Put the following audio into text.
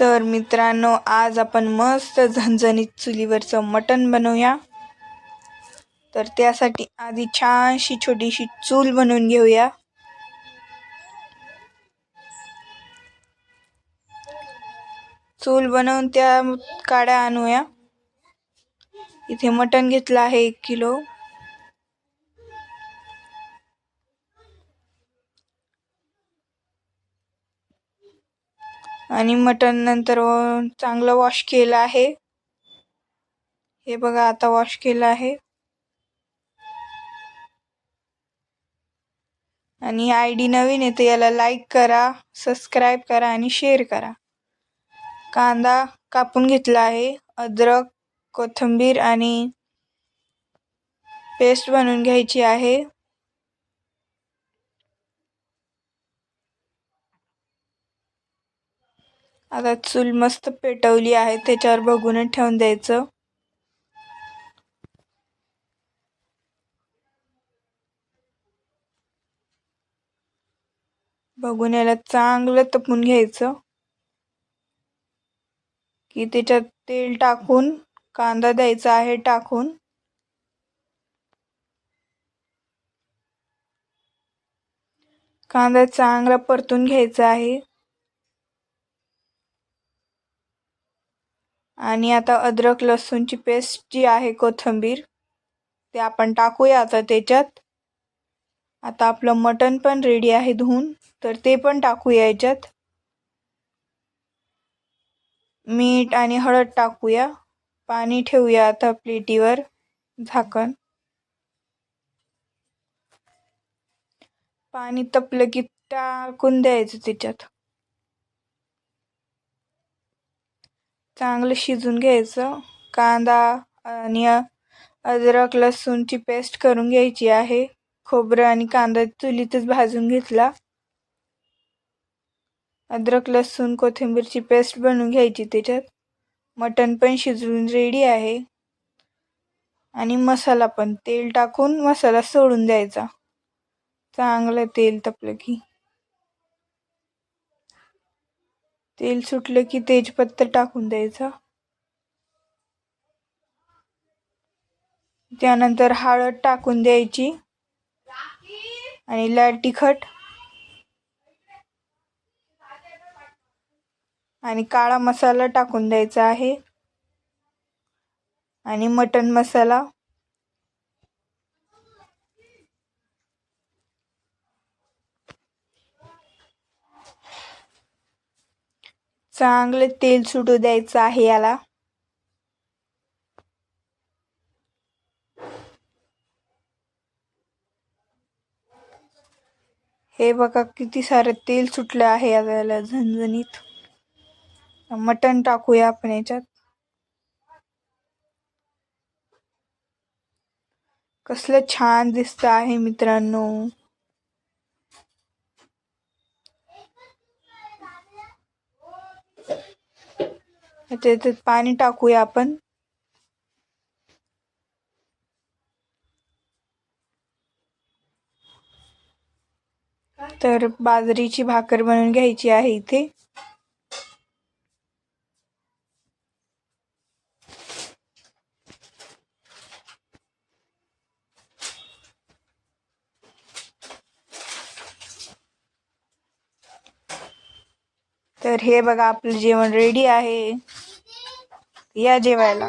तर मित्रांनो आज आपण मस्त झणझणीत चुलीवरचं मटण बनवूया. तर त्यासाठी आधी छानशी छोटीशी चूल बनवून घेऊया. चूल बनवून त्या काड्या आणूया. इथे मटण घेतलं आहे एक किलो. आणि मटण नंतर चांगलं वॉश केलं आहे. हे बघा आता वॉश केलं आहे. आणि आय डी नवीन येते याला लाईक करा सबस्क्राईब करा आणि शेअर करा. कांदा कापून घेतला आहे अद्रक कोथिंबीर आणि पेस्ट बनवून घ्यायची आहे. आता चूल मस्त पेटवली आहे त्याच्यावर बघूनच ठेवून द्यायचं. बघून याला चांगलं तपून घ्यायचं. की त्याच्यात तेल टाकून कांदा द्यायचा आहे टाकून. कांदा चांगला परतून घ्यायचा आहे. आणि आता अद्रक लसूणची पेस्ट जी आहे कोथिंबीर ते आपण टाकूया आता त्याच्यात. आता आपलं मटण पण रेडी आहे धुवून तर ते पण टाकूया याच्यात. मीठ आणि हळद टाकूया. पाणी ठेवूया आता प्लेटीवर झाकण. पाणी तपलं की टाकून द्यायचं त्याच्यात. चांगलं शिजून घ्यायचं. कांदा आणि अद्रक लसूणची पेस्ट करून घ्यायची आहे. खोबरं आणि कांदा चुलीतच भाजून घेतला. अद्रक लसूण कोथिंबीरची पेस्ट बनवून घ्यायची त्याच्यात. मटण पण शिजवून रेडी आहे. आणि मसाला पण तेल टाकून मसाला सोडून द्यायचा. चांगलं तेल तपलं की. तेल सुटलं की तेजपत्ता टाकून द्यायचा. त्यानंतर हळद टाकून द्यायची. आणि लाल तिखट. आणि काळा मसाला टाकून द्यायचा आहे. आणि मटन मसाला. चांगलं तेल सुटू द्यायचं आहे याला. हे बघा किती सारं तेल सुटलं आहे याला झणझणीत. मटण टाकूया आपण याच्यात. कसलं छान दिसत आहे मित्रांनो. त्याच्यात पाणी टाकूया आपण. तर बाजरीची भाकर बनवून घ्यायची आहे इथे. तर हे बघा आपलं जेवण रेडी आहे. या जेवायला.